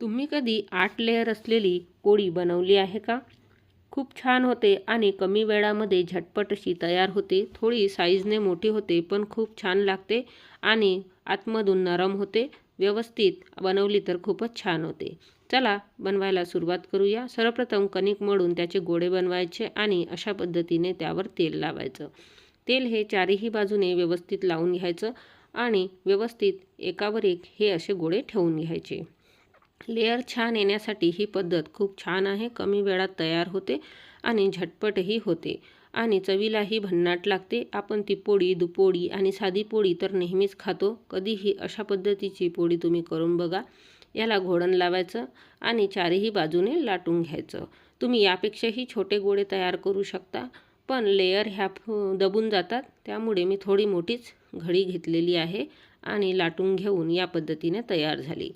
तुम्ही कधी आठ लेअर असलेली पोळी बनवली आहे का? खूप छान होते आणि कमी वेळामध्ये झटपट अशी तयार होते. थोडी साईजने मोठी होते पण खूप छान लागते आणि आतमधून नरम होते. व्यवस्थित बनवली तर खूपच छान होते. चला बनवायला सुरुवात करूया. सर्वप्रथम कणिक मळून त्याचे गोळे बनवायचे आणि अशा पद्धतीने त्यावर तेल लावायचं. तेल हे चारही बाजूने व्यवस्थित लावून घ्यायचं आणि व्यवस्थित एकावर एक हे असे गोळे ठेवून घ्यायचे. लेअर छान येण्यासाठी ही पद्धत खूप छान आहे. कमी वेळात तयार होते आणि झटपटही होते आणि चवीलाही भन्नाट लागते. आपण ती पोळी दुपोळी आणि साधी पोळी तर नेहमीच खातो. कधीही अशा पद्धतीची पोळी तुम्ही करून बघा. याला घोडण लावायचं आणि चारही बाजूने लाटून घ्यायचं. तुम्ही यापेक्षाही छोटे गोळे तयार करू शकता पण लेयर ह्या दबून जातात. त्यामुळे मी थोडी मोठीच घडी घेतलेली आहे आणि लाटून घेऊन या पद्धतीने तयार झाली.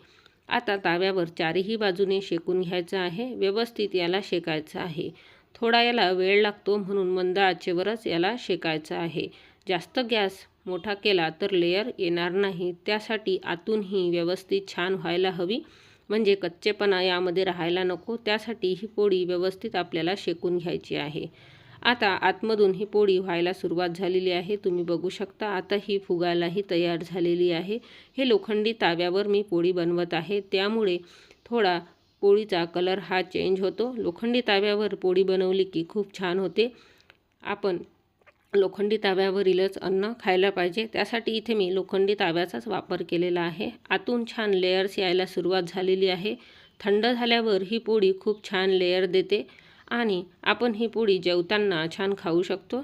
आता ताव्यावर चारही बाजूने शेकून घ्यायचं आहे व्यवस्थित याला शेकायचं आहे. थोडा याला वेळ लागतो म्हणून मंद आचेवरच याला शेकायचं आहे. जास्त गॅस मोठा केला तर लेअर येणार नाही त्यासाठी आतूनही व्यवस्थित छान व्हायला हवी. म्हणजे कच्चेपणा यामध्ये राहायला नको त्यासाठी ही पोळी व्यवस्थित आपल्याला शेकून घ्यायची आहे. आता आतमधून ही पोळी व्हायला सुरुवात झालेली आहे. तुम्ही बघू शकता आता ही फुगायलाही तयार झालेली आहे. हे लोखंडी ताव्यावर मी पोळी बनवत आहे. त्यामुळे थोडा पोळीचा कलर हा चेंज होतो. लोखंडी ताव्यावर पोळी बनवली की खूप छान होते. आपण लोखंडी ताव्यावरीलच अन्न खायला पाहिजे. त्यासाठी इथे मी लोखंडी ताव्याचाच वापर केलेला आहे. आतून छान लेयर्स यायला सुरुवात झालेली आहे. थंड झाल्यावर ही पोळी खूप छान लेयर देते. आणि आपण ही पोळी जेवताना छान खाऊ शकतो.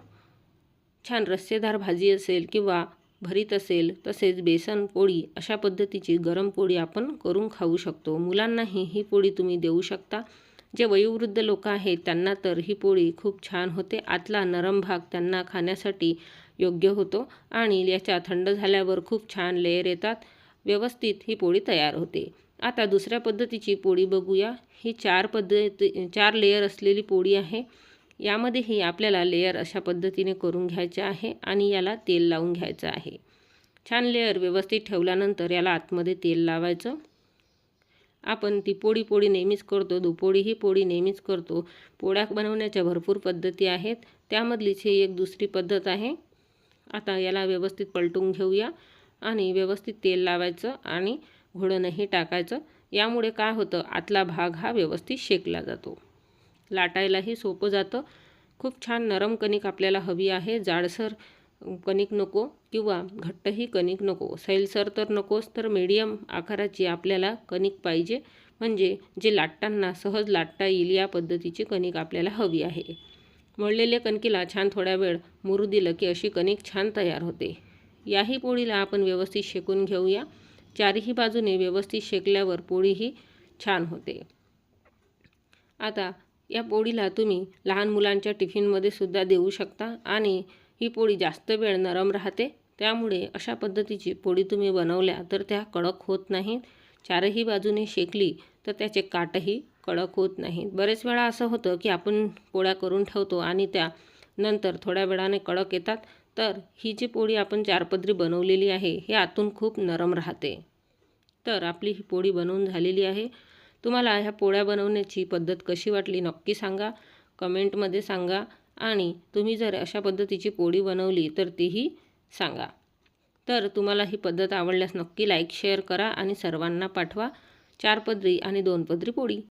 छान रस्सेदार भाजी असेल किंवा भरीत असेल तसेच बेसन पोळी अशा पद्धतीची गरम पोळी आपण करून खाऊ शकतो. मुलांनाही ही पोळी तुम्ही देऊ शकता. जे वयोवृद्ध लोक आहेत त्यांना तर ही पोळी खूप छान होते. आतला नरम भाग त्यांना खाण्यासाठी योग्य होतो आणि याच्या थंड झाल्यावर खूप छान लेयर येतात. व्यवस्थित ही पोळी तयार होते. आता दुसऱ्या पद्धतीची पोळी बघूया. ही चार पद्धती चार लेयर असलेली पोळी आहे. यामध्येही आपल्याला लेयर अशा पद्धतीने करून घ्यायचे आहे आणि याला तेल लावून घ्यायचं आहे. छान लेअर व्यवस्थित ठेवल्यानंतर याला आतमध्ये तेल लावायचं. आपण ती पोळी पोळी नेहमीच करतो दुपोळी ही पोळी नेहमीच करतो. पोळ्या बनवण्याच्या भरपूर पद्धती आहेत. त्यामधलीच ही एक दुसरी पद्धत आहे. आता याला व्यवस्थित पलटून घेऊया आणि व्यवस्थित तेल लावायचं आणि घोडणंही टाकायचं. यामुळे काय होतं आतला भाग हा व्यवस्थित शेकला जातो. लाटायलाही सोपं जातं. खूप छान नरम कणिक आपल्याला हवी आहे. जाडसर कणिक नको किंवा घट्टही कणिक नको. सैलसर तर नकोच तर मीडियम आकाराची आपल्याला कणिक पाहिजे. म्हणजे जे लाटताना सहज लाटता येईल या पद्धतीची कणिक आपल्याला हवी आहे. मळलेल्या कणकीला छान थोड्या वेळ मुरू दिलं की अशी कणिक छान तयार होते. याही पोळीला आपण व्यवस्थित शेकून घेऊया. चारही बाजूने व्यवस्थित शेकल्यावर पोळीही छान होते. आता या पोळीला तुम्ही लहान मुलांच्या टिफिनमध्ये सुद्धा देऊ शकता आणि ही पोळी जास्त वेळ नरम राहते. त्यामुळे अशा पद्धतीची पोळी तुम्ही बनवल्या तर त्या कडक होत नाहीत. चारही बाजूने शेकली तर त्याचे काटही कडक होत नाहीत. बरेच वेळा असं होतं की आपण पोळ्या करून ठेवतो आणि त्या नंतर थोड्या वेळाने कडक येतात. तर ही जी पोळी आपण चारपदरी बनवलेली आहे हे आतून खूप नरम राहते. तर आपली ही पोळी बनवून झालेली आहे. तुम्हाला ह्या पोळ्या बनवण्याची पद्धत कशी वाटली नक्की सांगा कमेंटमध्ये सांगा आणि तुम्ही जर अशा पद्धतीची पोळी बनवली तर तीही सांगा. तर तुम्हाला ही पद्धत आवडल्यास नक्की लाईक शेअर करा आणि सर्वांना पाठवा चार पदरी आणि दोन पदरी पोळी.